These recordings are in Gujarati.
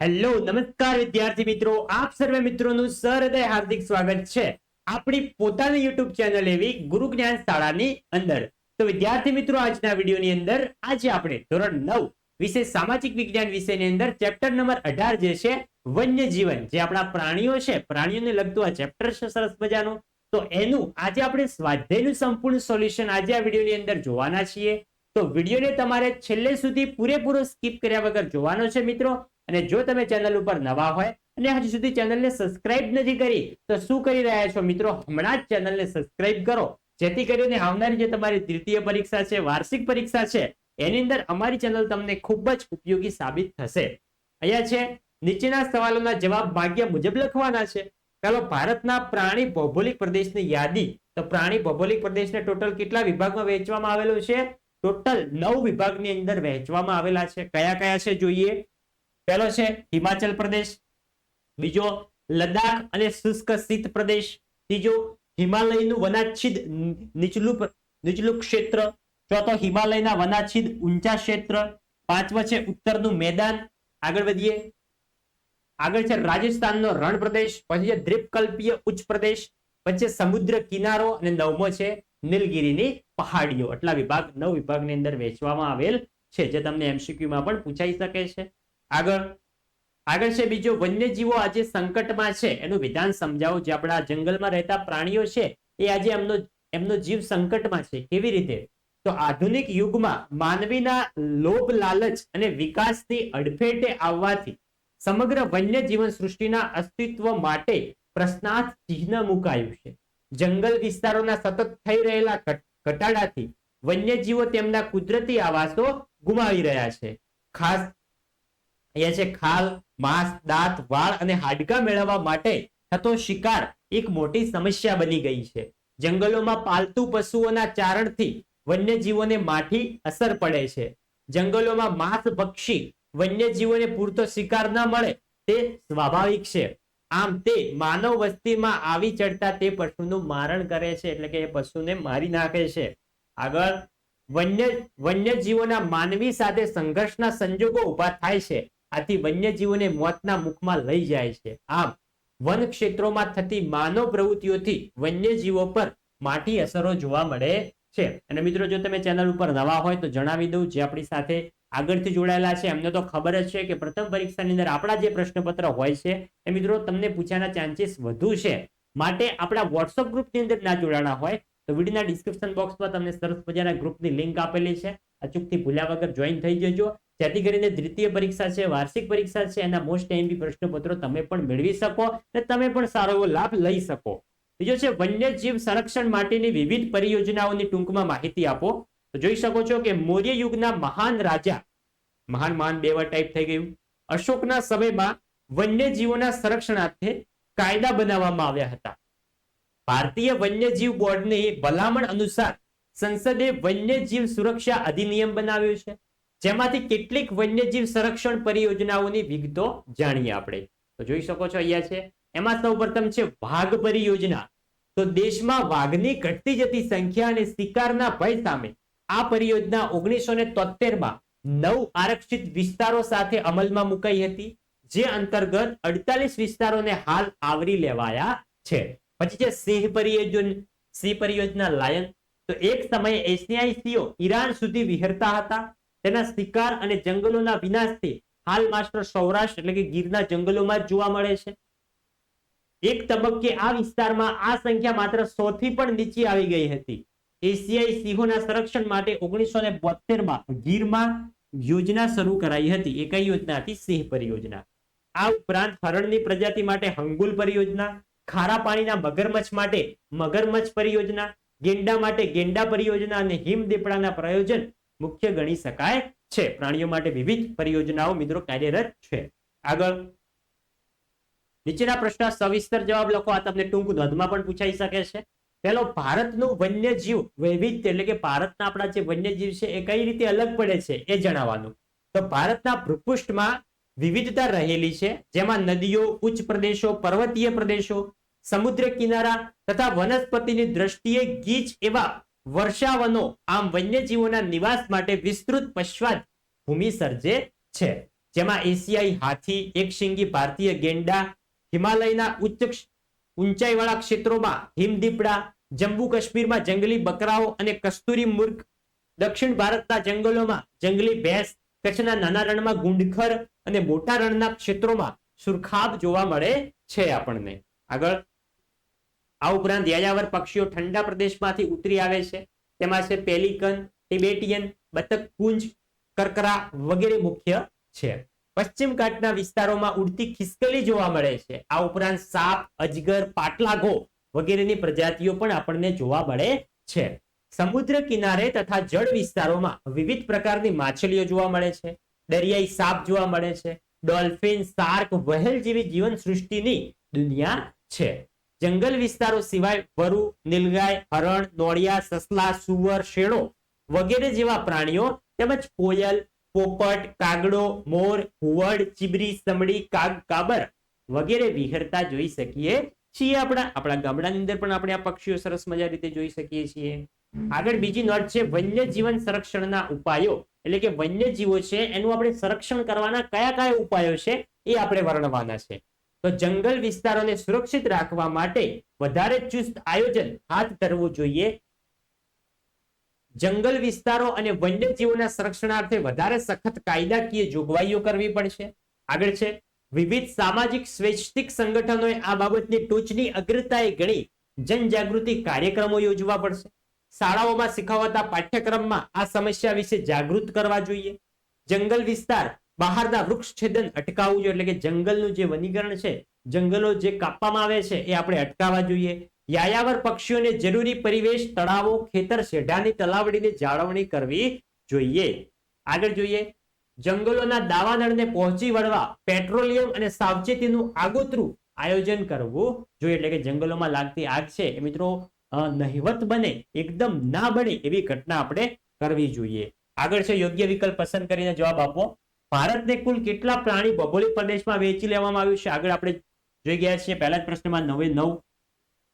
હેલો, નમસ્કાર વિદ્યાર્થી મિત્રો. આપ સર્વે મિત્રોનું સહૃદય હાર્દિક સ્વાગત છે. આપણી પોતાની યુટ્યુબ ચેનલ એવી ગુરુ જ્ઞાન શાળાની અંદર. તો વિદ્યાર્થી મિત્રો, આજના વિડીયોની અંદર આજે આપણે ધોરણ નવ વિશે સામાજિક વિજ્ઞાન વિષયની અંદર ચેપ્ટર નંબર અઢાર જે છે વન્ય જીવન જે આપણા પ્રાણીઓ છે, પ્રાણીઓને લગતું આ ચેપ્ટર છે સરસ મજાનું. તો એનું આજે આપણે સ્વાધ્યાયનું સંપૂર્ણ સોલ્યુશન આજે આ વિડીયોની અંદર જોવાના છીએ. તો વિડીયોને તમારે છેલ્લે સુધી પૂરેપૂરો સ્કીપ કર્યા વગર જોવાનો છે મિત્રો. અને જો તમે ચેનલ ઉપર નવા હોય અને હજુ સુધી ચેનલને સબસ્ક્રાઇબ નથી કરી, તો શું કરી રહ્યા છો મિત્રો? હમણાં જ ચેનલને સબસ્ક્રાઇબ કરો. જેથી કરીને આવનારી જે તમારી તૃતીય પરીક્ષા છે, વાર્ષિક પરીક્ષા છે, એની અંદર અમારી ચેનલ તમને ખૂબ જ ઉપયોગી સાબિત થશે. અહીંયા છે, નીચેના સવાલોના જવાબ ભાગ્ય મુજબ લખવાના છે. ચાલો, ભારતના પ્રાણી ભૌગોલિક પ્રદેશની યાદી. તો પ્રાણી ભૌગોલિક પ્રદેશને ટોટલ કેટલા વિભાગમાં વહેંચવામાં આવેલો છે? ટોટલ નવ વિભાગની અંદર વહેંચવામાં આવેલા છે. કયા કયા છે જોઈએ? પહેલો છે હિમાચલ પ્રદેશ, બીજો લદ્દાખ અને શુષ્ક શીત પ્રદેશ, ત્રીજો હિમાલયનું વનાચ્છિદ નીચલું નીચલું ક્ષેત્ર, ચોથો હિમાલયના વનાચ્છિદ ઊંચા ક્ષેત્ર, પાંચમો છે ઉત્તરનું મેદાન. આગળ વધીએ. આગળ છે રાજસ્થાનનો રણ પ્રદેશ પછી છે દ્વીપકલ્પીય ઉચ્ચ પ્રદેશ, પછી સમુદ્ર કિનારો અને નવમો છે નીલગિરીની પહાડીઓ. આટલા વિભાગ નવ વિભાગની અંદર વહેંચવામાં આવેલ છે, જે તમને એમસીક્યુમાં પણ પૂછાઈ શકે છે. આગળ. આગળ છે બીજો, વન્યજીવો આજે સંકટમાં છે. એનું વિધાન સમજાવો. જે આપણા જંગલમાં રહેતા પ્રાણીઓ છે, એ આજે એમનો એમનો જીવ સંકટમાં છે. કેવી રીતે? તો આધુનિક યુગમાં માનવીના લોભ, લાલચ અને વિકાસથી અડફેટે આવવાથી સમગ્ર વન્ય જીવન સૃષ્ટિના અસ્તિત્વ માટે પ્રશ્નાર્થ ચિહ્ન મુકાયું છે. જંગલ વિસ્તારોના સતત થઈ રહેલા ઘટ- ઘટાડાથી વન્યજીવો તેમના કુદરતી આવાસો ગુમાવી રહ્યા છે. ખાસ અહીંયા છે ખાલ, માંસ, દાંત, વાળ અને હાડકા મેળવવા માટે થતો શિકાર એક મોટી સમસ્યા બની ગઈ છે. જંગલોમાં પાલતુ પશુઓના ચારણથી વન્યજીવોને માઠી અસર પડે છે. જંગલોમાં માંસ ભક્ષી વન્યજીવોને પૂરતો શિકાર ન મળે તે સ્વાભાવિક છે. આમ તે માનવ વસ્તીમાં આવી ચડતા તે પશુનું મારણ કરે છે એટલે કે એ પશુને મારી નાખે છે. આગળ, વન્ય, વન્યજીવોના માનવી સાથે સંઘર્ષના સંજોગો ઊભા થાય છે. આથી વન્યજીવોને મોતના મુખમાં લઈ જાય છે. આમ, વન ક્ષેત્રોમાં થતી માનવ પ્રવૃત્તિઓથી વન્યજીવો પર માઠી અસરો જોવા મળે છે. અને મિત્રો, જો તમે ચેનલ ઉપર નવા હોય તો જણાવી દઉં, જે આપણી સાથે આગળથી જોડાયેલા છે. એમને તો ખબર જ છે કે પ્રથમ પરીક્ષાની અંદર આપણા જે પ્રશ્નપત્ર હોય છે, એ મિત્રો તમને પૂછાના ચાન્સીસ વધુ છે. માટે આપણા વોટ્સઅપ ગ્રુપની અંદર ના જોડાણા હોય, તો વિડીયોના ડિસ્ક્રિપ્શન બોક્સમાં તમને સરસ મજાના ગ્રુપની લિંક આપેલી છે. અચૂકથી ભૂલ્યા વગર જોઈન થઈ જજો. જેથી કરીને દ્વિતીય પરીક્ષા છે, વાર્ષિક પરીક્ષા છે, એના મોસ્ટ એમબી પ્રશ્નપત્રો તમે પણ મેળવી શકો અને તમે પણ સારો એવો લાભ લઈ શકો. બીજો છે, વન્યજીવ સંરક્ષણ માટેની વિવિધ પરિયોજનાઓની ટૂંકમાં માહિતી આપો. તો જોઈ શકો છો કે મૌર્ય યુગના મહાન રાજા, મહાન મહાન બેવા ટાઈપ થઈ ગયું. અશોકના સમયમાં વન્યજીવોના સંરક્ષણાર્થે કાયદા બનાવવામાં આવ્યા હતા. ભારતીય વન્યજીવ બોર્ડની ભલામણ અનુસાર સંસદે વન્યજીવ સુરક્ષા અધિનિયમ બનાવ્યું છે. જેમાંથી કેટલીક વન્યજીવ સંરક્ષણ પરિયોજનાઓની વિગતો જાણીએ આપણે. તો જોઈ શકો છો અહીંયા છે, એમાં સૌ છે વાઘ પરિયોજના. તો દેશમાં વાઘની ઘટતી જતી સંખ્યા અને શિકારના ભય સામે આ પરિયોજના ઓગણીસો ને નવ આરક્ષિત વિસ્તારો સાથે અમલમાં મુકાઈ હતી, જે અંતર્ગત અડતાલીસ વિસ્તારોને હાલ આવરી લેવાયા છે. પછી છે સિંહ પરિયોજના સિંહ પરિયોજના લાયન. તો એક સમયે એશિયાઈ સિંહો ઈરાન સુધી વિહરતા હતા. તેના શિકાર અને જંગલોના વિનાશથી હાલ માત્ર સૌરાષ્ટ્ર એટલે કે ગીરના જંગલોમાં જોવા મળે છે. એક તબક્કે આ વિસ્તારમાં આ સંખ્યા માત્ર સો થી પણ નીચે આવી ગઈ હતી. એશિયાઈ સિંહોના સંરક્ષણ માટે ઓગણીસો ને બોતેરમાં ગીરમાં યોજના શરૂ કરાઈ હતી. એ કઈ યોજના હતી સિંહ પરિયોજના. આ ઉપરાંત હરણની પ્રજાતિ માટે હંગુલ પરિયોજના, ખારા પાણીના મગરમચ્છ માટે મગરમચ્છ પરિયોજના, ગેંડા માટે ગેંડા પરિયોજના અને હિમ દીપડાના પ્રયોજન મુખ્ય ગણી શકાય છે. પ્રાણીઓ માટે વિવિધ પરિયોજનાઓ મિત્રો કાર્યરત છે. આગળ નીચેના પ્રશ્ન સવિસ્તર જવાબ લખો. આ તમને ટૂંક નોંધમાં પણ પૂછાઈ શકે છે. પેલો ભારતનું વન્યજીવ વૈવિધ્ય એટલે કે ભારતના આપણા જે વન્યજીવ છે એ કઈ રીતે અલગ પડે છે એ જણાવવાનું. તો ભારતના ભૂપૃષ્ઠમાં વિવિધતા રહેલી છે. જેમાં નદીઓ, ઉચ્ચ પ્રદેશો, પર્વતીય પ્રદેશો, સમુદ્ર કિનારા તથા વનસ્પતિની દ્રષ્ટિએ ગીચ એવા વર્ષાવનો આમ વન્યજીવોના નિવાસ માટે વિસ્તૃત પશ્ચાત ભૂમિ સર્જે છે. જેમાં એશિયાઈ હાથી, એક શિંગી ભારતીય ગેંડા, હિમાલયના ઉચ્ચ ઊંચાઈવાળા ક્ષેત્રોમાં હિમદીપડા, જમ્મુ કાશ્મીરમાં જંગલી બકરાઓ અને કસ્તુરી મુર્ગ દક્ષિણ ભારતના જંગલોમાં જંગલી ભેંસ, કચ્છના નાના રણમાં ગુંડખર અને મોટા રણના ક્ષેત્રોમાં સુરખાબ જોવા મળે છે આપણને. આગળ આ ઉપરાંત યાયાવર પક્ષીઓ ઠંડા પ્રદેશમાંથી ઉતરી આવે છે. તેમાં છે પેલિકન ટિબેટિયન બતક કુંજ, કરકરા વગેરે મુખ્ય છે. પશ્ચિમ ઘાટના વિસ્તારોમાં ઉડતી ખિસકલી જોવા મળે છે. આ ઉપરાંત સાપ, અજગર, પાટલાગો વગેરેની પ્રજાતિઓ પણ આપણને જોવા મળે છે. સમુદ્ર કિનારે તથા જળ વિસ્તારોમાં વિવિધ પ્રકારની માછલીઓ જોવા મળે છે. દરિયાઈ સાપ જોવા મળે છે. ડોલ્ફિન શાર્ક વહેલ જેવી જીવન સૃષ્ટિની દુનિયા છે. જંગલ વિસ્તારો સિવાય વરુ, નીલગાય, હરણ, નોળિયા, સસલા, સુવર, શેણો વગેરે જેવા પ્રાણીઓ તેમજ કોયલ, પોપટ, કાગડો, મોર, હુવડ, ચીબરી સમડી કાગ, કાબર વગેરે વિહરતા જોઈ શકીએ છીએ આપણા આપણા ગામડાની અંદર પણ આપણે આ પક્ષીઓ સરસ મજા રીતે જોઈ શકીએ છીએ. આગળ બીજી નોટ છે, વન્યજીવન સંરક્ષણના ઉપાયો એટલે કે વન્યજીવો છે, એનું આપણે સંરક્ષણ કરવાના કયા કયા ઉપાયો છે એ આપણે વર્ણવાના છે. તો જંગલ વિસ્તારોને સુરક્ષિત રાખવા માટે વધારે ચુસ્ત આયોજન હાથ ધરવું જોઈએ. જંગલ વિસ્તારો અને વન્યજીવોના સંરક્ષણાર્થે વધારે સખત કાયદાકીય જોગવાઈઓ કરવી પડશે. આગળ છે, વિવિધ સામાજિક સ્વૈચ્છિક સંગઠનોએ આ બાબતની ટોચની અગ્રતાએ ગણી જનજાગૃતિ કાર્યક્રમો યોજવા પડશે. શાળાઓમાં શીખવાતા પાઠ્યક્રમમાં આ સમસ્યા વિશે જાગૃત કરવા જોઈએ. જંગલ વિસ્તાર બહારના વૃક્ષ છેદન અટકાવવું જોઈએ, એટલે કે જંગલનું જે વનીકરણ છે, જંગલો જે કાપવામાં આવે છે, એ આપણે અટકાવવા જોઈએ. યાયાવર પક્ષીઓને જરૂરી પરિવેશ, તળાવો, ખેતર, શેઢાની તલાવડીની જાળવણી કરવી જોઈએ. આગળ જોઈએ. જંગલોના દાવાનળને પહોંચી વળવા પેટ્રોલિયમ અને સાવચેતીનું આગોતરું આયોજન કરવું જોઈએ, એટલે કે જંગલોમાં લાગતી આગ છે, એ મિત્રો નહિવત બને, એકદમ ના બને એવી ઘટના આપણે કરવી જોઈએ. આગળ છે, યોગ્ય વિકલ્પ પસંદ કરીને જવાબ આપો. ભારતને કુલ કેટલા પ્રાણી ભૌગોલિક પ્રદેશમાં વેચી લેવામાં આવ્યું છે? આગળ આપણે જોઈ ગયા છીએ. પહેલા જ પ્રશ્નમાં નવે નવ.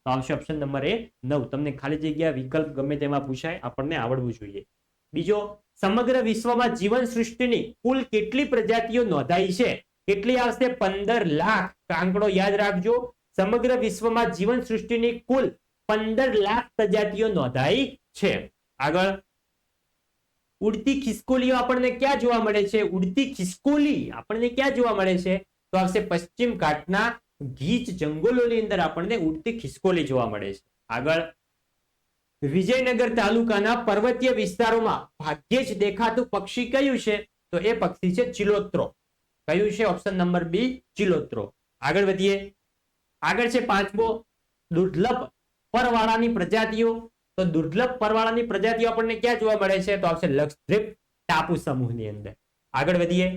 તો આવશે ઓપ્શન નંબર એ નવ. તમને ખાલી જગ્યા વિકલ્પ ગમે તેમાં પૂછાય. આપણને આવડવું જોઈએ. બીજો, સમગ્ર વિશ્વમાં જીવન સૃષ્ટિની કુલ કેટલી પ્રજાતિઓ નોંધાઈ છે? કેટલી આવશે? પંદર લાખ. કાંકડો યાદ રાખજો. સમગ્ર વિશ્વમાં જીવન સૃષ્ટિની કુલ પંદર લાખ પ્રજાતિઓ નોંધાઈ છે. આગળ ઉડતી ખિસકોલીઓ આપણને ક્યાં જોવા મળે છે? ઉડતી ખિસકોલી આપણને ક્યાં જોવા મળે છે? તો આવશે પશ્ચિમ ઘાટના ગીચ જંગલોની અંદર આપણને ઉડતી ખિસકોલી જોવા મળે છે. આગળ, વિજયનગર તાલુકાના પર્વતીય વિસ્તારોમાં ભાગ્યે જ દેખાતું પક્ષી કયું છે? તો એ પક્ષી છે ચિલોત્રો. કયું છે? ઓપ્શન નંબર બી, ચિલોત્રો. આગળ વધીએ. આગળ છે પાંચમો, દુર્લભ પરવાળાની પ્રજાતિઓ. તો દુર્લભ પરવાળાની પ્રજાતિઓ આપણને ક્યાં જોવા મળે છે? તો આવશે લક્ષદ્વીપ ટાપુ સમૂહની અંદર. આગળ વધીએ.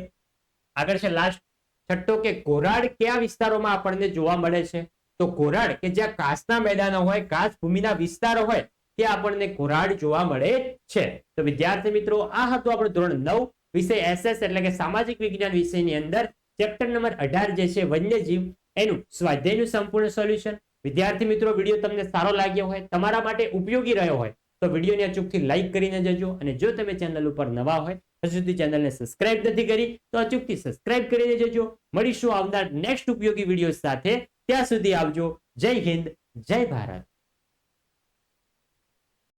આગળ છે લાસ્ટ છઠ્ઠો કે ઘોરાડ કયા વિસ્તારોમાં આપણને જોવા મળે છે? તો ઘોરાડ કે જ્યાં ઘાસના મેદાનો હોય ઘાસ ભૂમિના વિસ્તારો હોય, ત્યાં આપણને ઘોરાડ જોવા મળે છે. તો વિદ્યાર્થી મિત્રો, આ હતું આપણું ધોરણ નવ વિષય એસએસ એટલે કે સામાજિક વિજ્ઞાન વિષયની અંદર. ચેપ્ટર નંબર અઢાર જે છે, વન્યજીવ એનું સ્વાધ્યાયનું સંપૂર્ણ સોલ્યુશન. વિદ્યાર્થી મિત્રો, વીડિયો તમને સારો લાગ્યો હોય, તમારા માટે ઉપયોગી રહ્યો હોય, તો વિડીયોને અચૂકથી લાઈક કરીને જજો અને જો તમે ચેનલ ઉપર નવા હોય, હજુ સુધી ચેનલને સબસ્ક્રાઇબ નથી કરી, તો અચૂકથી સબસ્ક્રાઇબ કરીને જજો. મળીશું આવનાર નેક્સ્ટ ઉપયોગી વીડિયો સાથે. ત્યાં સુધી આવજો. જય હિન્દ, જય ભારત.